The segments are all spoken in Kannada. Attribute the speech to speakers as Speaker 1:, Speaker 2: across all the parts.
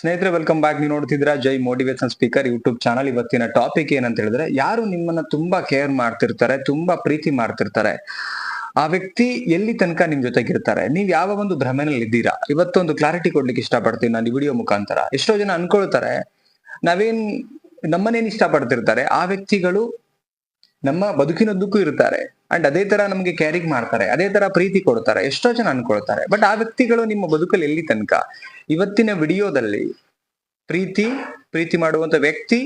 Speaker 1: ಸ್ನೇಹಿತರೆ ವೆಲ್ಕಮ್ ಬ್ಯಾಕ್ ನೀವು ನೋಡ್ತಿದ್ರ Jai motivation speaker YouTube channel ಇವತ್ತಿನ ಟಾಪಿಕ್ ಏನಂತ ಹೇಳಿದ್ರೆ, ಯಾರು ನಿಮ್ಮನ್ನ ತುಂಬಾ ಕೇರ್ ಮಾಡ್ತಿರ್ತಾರೆ, ತುಂಬಾ ಪ್ರೀತಿ ಮಾಡ್ತಿರ್ತಾರೆ, ಆ ವ್ಯಕ್ತಿ ಎಲ್ಲಿ ತನಕ ನಿಮ್ ಜೊತೆಗಿರ್ತಾರೆ? ನೀವ್ ಯಾವ ಒಂದು ಭ್ರಮೆನಲ್ಲಿ ಇದ್ದೀರಾ? ಇವತ್ತೊಂದು ಕ್ಲಾರಿಟಿ ಕೊಡ್ಲಿಕ್ಕೆ ಇಷ್ಟಪಡ್ತೀನಿ ನಾನು ಈ ವಿಡಿಯೋ ಮುಖಾಂತರ. ಎಷ್ಟೋ ಜನ ಅನ್ಕೊಳ್ತಾರೆ, ನಾವೇನ್ ನಮ್ಮನ್ನೇನ್ ಇಷ್ಟಪಡ್ತಿರ್ತಾರೆ, ಆ ವ್ಯಕ್ತಿಗಳು ನಮ್ಮ ಬದುಕಿನದ್ದಕ್ಕೂ ಇರ್ತಾರೆ. ಅಂಡ್ ಅದೇ ತರ ನಮ್ಗೆ ಕ್ಯಾರಿಂಗ್ ಮಾಡ್ತಾರೆ. ಅದೇ ತರ ಪ್ರೀತಿ ಕೊಡ್ತಾರೆ. ಎಷ್ಟೋ ಜನ ಅನ್ಕೊಳ್ತಾರೆ. ಬಟ್ ಆ ವ್ಯಕ್ತಿಗಳು ನಿಮ್ಮ ಬದುಕಲ್ಲಿ ಎಲ್ಲಿ ತನಕ? ಇವತ್ತಿನ ವಿಡಿಯೋದಲ್ಲಿ ಪ್ರೀತಿ ಪ್ರೀತಿ ಮಾಡುವಂತ ವ್ಯಕ್ತಿ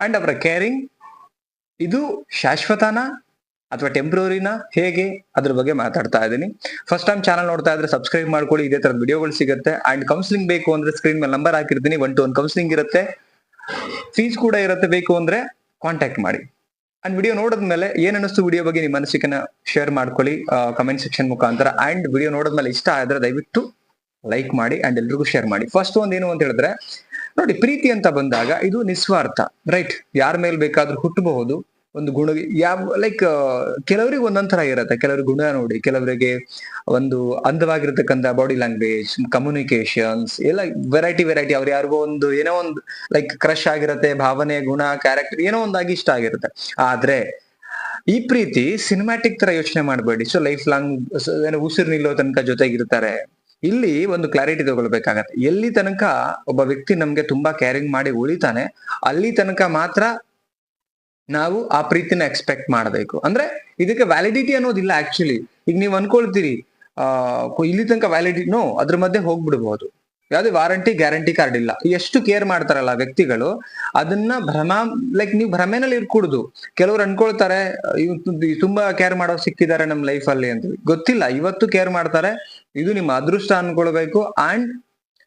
Speaker 1: ಅಂಡ್ ಅವರ ಕೇರಿಂಗ್ ಇದು ಶಾಶ್ವತನ ಅಥವಾ ಟೆಂಪ್ರರಿನ ಹೇಗೆ ಅದ್ರ ಬಗ್ಗೆ ಮಾತಾಡ್ತಾ ಇದ್ದೀನಿ. ಫಸ್ಟ್ ಟೈಮ್ ಚಾನಲ್ ನೋಡ್ತಾ ಇದ್ರೆ ಸಬ್ಸ್ಕ್ರೈಬ್ ಮಾಡ್ಕೊಳ್ಳಿ. ಇದೇ ತರದ ವಿಡಿಯೋಗಳು ಸಿಗುತ್ತೆ. ಅಂಡ್ ಕೌನ್ಸಿಲಿಂಗ್ ಬೇಕು ಅಂದ್ರೆ ಸ್ಕ್ರೀನ್ ಮೇಲೆ ನಂಬರ್ ಹಾಕಿರ್ತೀನಿ. ಒನ್ ಟು ಒನ್ ಕೌನ್ಸಿಲಿಂಗ್ ಇರುತ್ತೆ. ಫೀಸ್ ಕೂಡ ಇರುತ್ತೆ ಬೇಕು ಅಂದ್ರೆ ಕಾಂಟ್ಯಾಕ್ಟ್ ಮಾಡಿ. ಅಂಡ್ ವಿಡಿಯೋ ನೋಡಿದ್ಮೇಲೆ ಏನ್ ಅನಿಸ್ತು ವಿಡಿಯೋ ಬಗ್ಗೆ ನಿಮ್ಮ ಅನಿಸಿಕೆನ ಶೇರ್ ಮಾಡ್ಕೊಳ್ಳಿ ಕಮೆಂಟ್ ಸೆಕ್ಷನ್ ಮುಖಾಂತರ. ಅಂಡ್ ವಿಡಿಯೋ ನೋಡಿದ್ಮೇಲೆ ಇಷ್ಟ ಆದ್ರೆ ದಯವಿಟ್ಟು ಲೈಕ್ ಮಾಡಿ ಅಂಡ್ ಎಲ್ರಿಗೂ ಶೇರ್ ಮಾಡಿ. ಫಸ್ಟ್ ಒಂದ್ ಏನು ಅಂತ ಹೇಳಿದ್ರೆ, ನೋಡಿ, ಪ್ರೀತಿ ಅಂತ ಬಂದಾಗ ಇದು ನಿಸ್ವಾರ್ಥ ರೈಟ್ ಯಾರ ಮೇಲೆ ಬೇಕಾದ್ರೂ ಹುಟ್ಟಬಹುದು ಒಂದು ಗುಣ ಯಾವ ಲೈಕ್ ಕೆಲವರಿಗೆ ಒಂದೊಂಥರ ಇರತ್ತೆ. ಕೆಲವರಿಗೆ ಗುಣ ನೋಡಿ, ಕೆಲವರಿಗೆ ಒಂದು ಅಂದವಾಗಿರ್ತಕ್ಕಂಥ ಬಾಡಿ ಲ್ಯಾಂಗ್ವೇಜ್ ಕಮ್ಯುನಿಕೇಶನ್ಸ್ ಎಲ್ಲ ವೆರೈಟಿ ವೆರೈಟಿ ಅವ್ರು ಯಾರಿಗೋ ಒಂದು ಏನೋ ಒಂದು ಲೈಕ್ ಕ್ರಶ್ ಆಗಿರುತ್ತೆ, ಭಾವನೆ, ಗುಣ ಕ್ಯಾರೆಕ್ಟರ್ ಏನೋ ಒಂದಾಗಿ ಇಷ್ಟ ಆಗಿರುತ್ತೆ. ಆದ್ರೆ ಈ ಪ್ರೀತಿ ಸಿನಿಮ್ಯಾಟಿಕ್ ತರ ಯೋಚನೆ ಮಾಡಬೇಡಿ. ಸೊ ಲೈಫ್ ಲಾಂಗ್ ಏನೋ ಉಸಿರು ನಿಲ್ಲೋ ತನಕ ಜೊತೆಗಿರ್ತಾರೆ. ಇಲ್ಲಿ ಒಂದು ಕ್ಲಾರಿಟಿ ತಗೊಳ್ಬೇಕಾಗತ್ತೆ. ಎಲ್ಲಿ ತನಕ ಒಬ್ಬ ವ್ಯಕ್ತಿ ನಮ್ಗೆ ತುಂಬಾ ಕ್ಯಾರಿಂಗ್ ಮಾಡಿ ಉಳಿತಾನೆ, ಅಲ್ಲಿ ತನಕ ಮಾತ್ರ ನಾವು ಆ ಪ್ರೀತಿನ ಎಕ್ಸ್ಪೆಕ್ಟ್ ಮಾಡಬೇಕು. ಅಂದ್ರೆ ಇದಕ್ಕೆ ವ್ಯಾಲಿಡಿಟಿ ಅನ್ನೋದಿಲ್ಲ ಆಕ್ಚುಲಿ ಈಗ ನೀವು ಅನ್ಕೊಳ್ತೀರಿ ಇಲ್ಲಿ ತನಕ ವ್ಯಾಲಿಡಿಟಿ ನೋ ಅದ್ರ ಮಧ್ಯೆ ಹೋಗ್ಬಿಡ್ಬಹುದು ಯಾವುದೇ ವಾರಂಟಿ ಗ್ಯಾರಂಟಿ ಕಾರ್ಡ್ ಇಲ್ಲ. ಎಷ್ಟು ಕೇರ್ ಮಾಡ್ತಾರಲ್ಲ ವ್ಯಕ್ತಿಗಳು, ಅದನ್ನ ಭ್ರಮ ಲೈಕ್ ನೀವು ಭ್ರಮೆನಲ್ಲಿ ಇರ್ಕೂಡುದು. ಕೆಲವ್ರು ಅನ್ಕೊಳ್ತಾರೆ ತುಂಬಾ ಕೇರ್ ಮಾಡೋ ಸಿಕ್ಕಿದ್ದಾರೆ ನಮ್ ಲೈಫ್ ಅಲ್ಲಿ ಅಂತ. ಗೊತ್ತಿಲ್ಲ, ಇವತ್ತು ಕೇರ್ ಮಾಡ್ತಾರೆ, ಇದು ನಿಮ್ಮ ಅದೃಷ್ಟ ಅನ್ಕೊಳ್ಬೇಕು ಅಂಡ್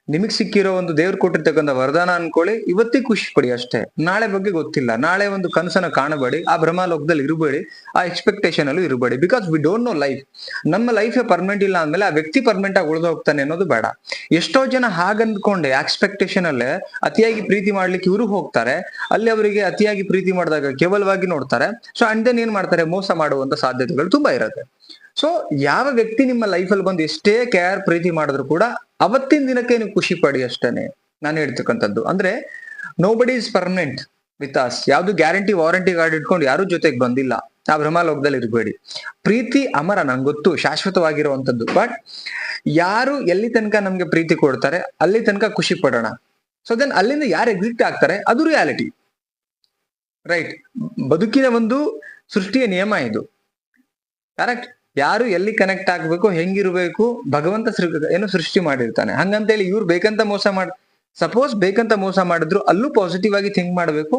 Speaker 1: ನಿಮಗ್ ಸಿಕ್ಕಿರೋ ಒಂದು ದೇವ್ರು ಕೊಟ್ಟಿರ್ತಕ್ಕಂಥ ವರದಾನ ಅನ್ಕೊಳ್ಳಿ. ಇವತ್ತೇ ಖುಷಿ ಪಡಿ ಅಷ್ಟೇ. ನಾಳೆ ಬಗ್ಗೆ ಗೊತ್ತಿಲ್ಲ. ನಾಳೆ ಒಂದು ಕನಸನ್ನ ಕಾಣಬೇಡಿ. ಆ ಭ್ರಮಾಲೋಕದಲ್ಲಿ ಇರಬೇಡಿ. ಆ ಎಕ್ಸ್ಪೆಕ್ಟೇಷನ್ ಅಲ್ಲೂ ಇರಬೇಡಿ. Because we don't know life ನಮ್ಮ ಲೈಫ್ ಪರ್ಮನೆಂಟ್ ಇಲ್ಲ ಅಂದ್ಮೇಲೆ ಆ ವ್ಯಕ್ತಿ ಪರ್ಮನೆಂಟ್ ಆಗಿ ಉಳಿದು ಹೋಗ್ತಾನೆ ಅನ್ನೋದು ಬೇಡ. ಎಷ್ಟೋ ಜನ ಹಾಗಂದ್ಕೊಂಡೆ ಎಕ್ಸ್ಪೆಕ್ಟೇಷನ್ ಅಲ್ಲೇ ಅತಿಯಾಗಿ ಪ್ರೀತಿ ಮಾಡ್ಲಿಕ್ಕೆ ಇವರು ಹೋಗ್ತಾರೆ. ಅಲ್ಲಿ ಅವರಿಗೆ ಅತಿಯಾಗಿ ಪ್ರೀತಿ ಮಾಡಿದಾಗ ಕೇವಲವಾಗಿ ನೋಡ್ತಾರೆ. ಸೊ ಅಂಡ್ ದೆನ್ ಏನ್ ಮಾಡ್ತಾರೆ? ಮೋಸ ಮಾಡುವಂತ ಸಾಧ್ಯತೆಗಳು ತುಂಬಾ ಇರುತ್ತೆ. ಸೊ ಯಾವ ವ್ಯಕ್ತಿ ನಿಮ್ಮ ಲೈಫಲ್ಲಿ ಬಂದು ಎಷ್ಟೇ ಕೇರ್ ಪ್ರೀತಿ ಮಾಡಿದ್ರು ಕೂಡ ಅವತ್ತಿನ ದಿನಕ್ಕೆ ನೀವು ಖುಷಿ ಪಡಿ ಅಷ್ಟೇನೆ. ನಾನು ಹೇಳ್ತಕ್ಕಂಥದ್ದು. ಅಂದ್ರೆ nobody is permanent with us ಯಾವ್ದು ಗ್ಯಾರಂಟಿ ವಾರಂಟಿ ಕಾರ್ಡ್ ಇಟ್ಕೊಂಡು ಯಾರು ಜೊತೆಗೆ ಬಂದಿಲ್ಲ. ಆ ಭ್ರಮಾಲೋಕದಲ್ಲಿ ಇರಬೇಡಿ. ಪ್ರೀತಿ ಅಮರ ನಂಗೆ ಗೊತ್ತು ಶಾಶ್ವತವಾಗಿರುವಂತದ್ದು ಬಟ್ ಯಾರು ಎಲ್ಲಿ ತನಕ ನಮ್ಗೆ ಪ್ರೀತಿ ಕೊಡ್ತಾರೆ, ಅಲ್ಲಿ ತನಕ ಖುಷಿ ಪಡೋಣ. ಸೊ ದೆನ್ ಅಲ್ಲಿಂದ ಯಾರು ಎಕ್ಸಿಟ್ ಆಗ್ತಾರೆ, ಅದು ರಿಯಾಲಿಟಿ ರೈಟ್ ಬದುಕಿನ ಒಂದು ಸೃಷ್ಟಿಯ ನಿಯಮ ಇದು. ಕರೆಕ್ಟ್ ಯಾರು ಎಲ್ಲಿ ಕನೆಕ್ಟ್ ಆಗ್ಬೇಕು, ಹೆಂಗಿರ್ಬೇಕು, ಭಗವಂತ ಏನು ಸೃಷ್ಟಿ ಮಾಡಿರ್ತಾನೆ. ಹಂಗಂತೇಳಿ ಇವ್ರು ಬೇಕಂತ ಮೋಸ ಮಾಡ್ ಸಪೋಸ್ ಬೇಕಂತ ಮೋಸ ಮಾಡಿದ್ರು, ಅಲ್ಲೂ ಪಾಸಿಟಿವ್ ಆಗಿ ಥಿಂಕ್ ಮಾಡಬೇಕು.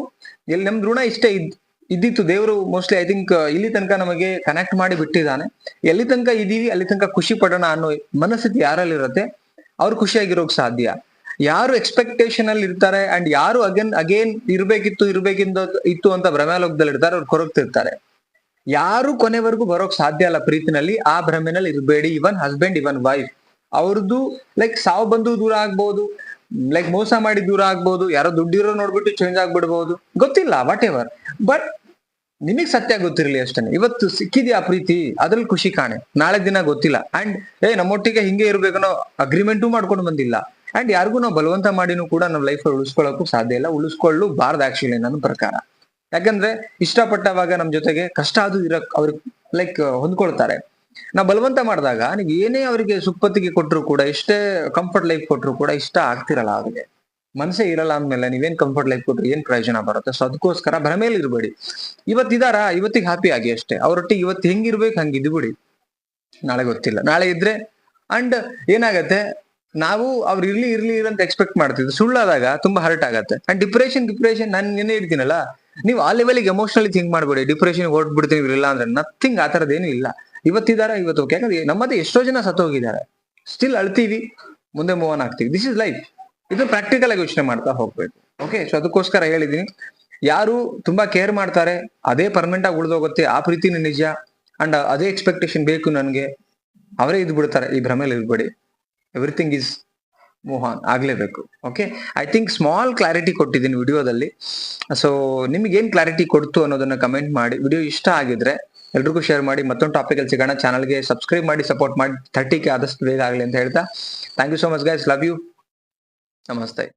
Speaker 1: ಎಲ್ಲಿ ನಮ್ದು ಋಣ ಇಷ್ಟೇ ಇದ್, ಇದ್ದಿತ್ತು. ದೇವರು ಮೋಸ್ಟ್ಲಿ ಐ ಥಿಂಕ್ ಇಲ್ಲಿ ತನಕ ನಮಗೆ ಕನೆಕ್ಟ್ ಮಾಡಿ ಬಿಟ್ಟಿದ್ದಾನೆ. ಎಲ್ಲಿ ತನಕ ಇದೀವಿ ಅಲ್ಲಿ ತನಕ ಖುಷಿ ಪಡೋಣ ಅನ್ನೋ ಮನಸ್ಥಿತಿ ಯಾರಲ್ಲಿ ಇರುತ್ತೆ ಅವ್ರು ಖುಷಿಯಾಗಿರೋಕ್ ಸಾಧ್ಯ. ಯಾರು ಎಕ್ಸ್ಪೆಕ್ಟೇಷನ್ ಅಲ್ಲಿ ಇರ್ತಾರೆ ಅಂಡ್ ಯಾರು ಅಗೇನ್ ಅಗೇನ್ ಇರ್ಬೇಕಿತ್ತು, ಇರ್ಬೇಕಿಂದ ಇತ್ತು ಅಂತ ಭ್ರಮಾಲೋಕದಲ್ಲಿ ಇರ್ತಾರೆ ಅವ್ರು ಕೊರಗ್ತಿರ್ತಾರೆ. ಯಾರು ಕೊನೆವರೆಗೂ ಬರೋಕ್ ಸಾಧ್ಯ ಅಲ್ಲ ಪ್ರೀತಿನಲ್ಲಿ, ಆ ಭ್ರಮೆನಲ್ಲಿ ಇರಬೇಡಿ. ಇವನ್ ಹಸ್ಬೆಂಡ್ ಇವನ್ ವೈಫ್ ಅವ್ರದ್ದು ಲೈಕ್ ಸಾವು ಬಂದು ದೂರ ಆಗ್ಬೋದು ಲೈಕ್ ಮೋಸ ಮಾಡಿ ದೂರ ಆಗ್ಬೋದು, ಯಾರೋ ದುಡ್ಡಿರೋ ನೋಡ್ಬಿಟ್ಟು ಚೇಂಜ್ ಆಗ್ಬಿಡ್ಬಹುದು ಗೊತ್ತಿಲ್ಲ ವಾಟ್ ಎವರ್ ಬಟ್ ನಿಮಗ್ ಸತ್ಯ ಗೊತ್ತಿರಲಿ ಅಷ್ಟೇ ಇವತ್ತು ಸಿಕ್ಕಿದ್ಯಾ ಪ್ರೀತಿ? ಅದ್ರಲ್ಲಿ ಖುಷಿ ಕಾಣೆ. ನಾಳೆ ದಿನ ಗೊತ್ತಿಲ್ಲ. ಅಂಡ್ ಏ, ನಮ್ಮೊಟ್ಟಿಗೆ ಹಿಂಗೆ ಇರ್ಬೇಕನ್ನೋ ಅಗ್ರಿಮೆಂಟು ಮಾಡ್ಕೊಂಡು ಬಂದಿಲ್ಲ. ಅಂಡ್ ಯಾರಿಗೂ ನಾವು ಬಲವಂತ ಮಾಡಿನೂ ಕೂಡ ನಮ್ಮ ಲೈಫ್ ಉಳಿಸ್ಕೊಳ್ಳೋಕ್ಕೂ ಸಾಧ್ಯ ಇಲ್ಲ. ಉಳಿಸ್ಕೊಳ್ಳು ಬಾರ್ದು ಆಕ್ಚುಲಿ ನನ್ನ ಪ್ರಕಾರ. ಯಾಕಂದ್ರೆ ಇಷ್ಟಪಟ್ಟವಾಗ ನಮ್ ಜೊತೆಗೆ ಕಷ್ಟ ಅದು ಇರಕ್ ಅವ್ರಿಗೆ ಲೈಕ್ ಹೊಂದ್ಕೊಳ್ತಾರೆ. ನಾವು ಬಲವಂತ ಮಾಡಿದಾಗ ನೀವು ಏನೇ ಅವರಿಗೆ ಸುಪ್ಪತ್ತಿಗೆ ಕೊಟ್ಟರು ಕೂಡ, ಎಷ್ಟೇ ಕಂಫರ್ಟ್ ಲೈಫ್ ಕೊಟ್ಟರು ಕೂಡ ಇಷ್ಟ ಆಗ್ತಿರಲ್ಲ ಅವ್ರಿಗೆ. ಮನಸ್ಸೇ ಇರಲ್ಲ ಅಂದ್ಮೇಲೆ ನೀವೇನ್ ಕಂಫರ್ಟ್ ಲೈಫ್ ಕೊಟ್ರಿ ಏನ್ ಪ್ರಯೋಜನ ಬರುತ್ತೆ? ಸೊ ಅದಕ್ಕೋಸ್ಕರ ಭ್ರಮೇಲಿ ಇರಬೇಡಿ. ಇವತ್ತಿದಾರ ಇವತ್ತಿಗೆ ಹ್ಯಾಪಿ ಆಗಿ ಅಷ್ಟೇ. ಅವರೊಟ್ಟಿಗೆ ಇವತ್ತು ಹೆಂಗಿರ್ಬೇಕು ಹಂಗೆ ಬಿಡಿ. ನಾಳೆ ಗೊತ್ತಿಲ್ಲ. ನಾಳೆ ಇದ್ರೆ ಅಂಡ್ ಏನಾಗತ್ತೆ? ನಾವು ಅವ್ರು ಇರ್ಲಿ ಇರ್ಲಿ ಅಂತ ಎಕ್ಸ್ಪೆಕ್ಟ್ ಮಾಡ್ತಿದ್ವಿ ಸುಳ್ಳಾದಾಗ ತುಂಬಾ ಹರ್ಟ್ ಆಗತ್ತೆ. ಅಂಡ್ ಡಿಪ್ರೆಷನ್ ಡಿಪ್ರೆಷನ್ ನಾನು ಏನೇ ಇರ್ತೀನಲ್ಲ ನೀವು ಆ ಲೆವೆಲ್ಗೆ ಎಮೋಷನಲಿ ಥಿಂಕ್ ಮಾಡ್ಬೇಡಿ ಡಿಪ್ರೆಷನ್ ಹೊರಟ್ಬಿಡ್ತೀವಿ ಇಲ್ಲ ಅಂದ್ರೆ ನಥಿಂಗ್ ಆ ಥರದ್ದೇನು ಇಲ್ಲ. ಇವತ್ತಿದಾರ ಇವತ್ತು ಓಕೆ ಯಾಕಂದ್ರೆ ನಮ್ಮದೇ ಎಷ್ಟೋ ಜನ ಸತ್ತೋಗಿದ್ದಾರೆ. ಸ್ಟಿಲ್ ಅಳ್ತೀವಿ, ಮುಂದೆ ಮೂವ್ ಆನ್ ಆಗ್ತೀವಿ. ದಿಸ್ ಇಸ್ ಲೈಫ್ ಇದು ಪ್ರಾಕ್ಟಿಕಲ್ ಆಗಿ ಯೋಚನೆ ಮಾಡ್ತಾ ಹೋಗ್ಬೇಕು. ಓಕೆ ಸೊ ಅದಕ್ಕೋಸ್ಕರ ಹೇಳಿದೀನಿ ಯಾರು ತುಂಬಾ ಕೇರ್ ಮಾಡ್ತಾರೆ, ಅದೇ ಪರ್ಮನೆಂಟ್ ಆಗಿ ಉಳಿದೋಗುತ್ತೆ, ಆ ಪ್ರೀತಿನ ನಿಜ. ಅಂಡ್ ಅದೇ ಎಕ್ಸ್ಪೆಕ್ಟೇಷನ್ ಬೇಕು ನನಗೆ. ಅವರೇ ಇದ್ ಬಿಡ್ತಾರೆ ಈ ಭ್ರಮೆಯಲ್ಲಿ ಇರ್ಬೇಡಿ. ಎವ್ರಿಥಿಂಗ್ ಇಸ್ ಮೋಹನ್ ಆಗ್ಲೇಬೇಕು. Okay I think small clarity ಕೊಟ್ಟಿದ್ದೀನಿ ವಿಡಿಯೋದಲ್ಲಿ. ಸೊ ನಿಮ್ಗೆ ಏನ್ ಕ್ಲಾರಿಟಿ ಕೊಡ್ತು ಅನ್ನೋದನ್ನ ಕಮೆಂಟ್ ಮಾಡಿ. ವಿಡಿಯೋ ಇಷ್ಟ ಆಗಿದ್ರೆ ಎಲ್ರಿಗೂ ಶೇರ್ ಮಾಡಿ. ಮತ್ತೊಂದು ಟಾಪಿಕ್ ಅಲ್ಲಿ ಸಿಗೋಣ. ಚಾನಲ್ಗೆ ಸಬ್ಸ್ಕ್ರೈಬ್ ಮಾಡಿ ಸಪೋರ್ಟ್ ಮಾಡಿ. ಥರ್ಟಿ ಕೆ ಆದಷ್ಟು ಬೇಗ ಆಗಲಿ ಅಂತ ಹೇಳ್ತಾ. Thank you so much guys love you ನಮಸ್ತೆ.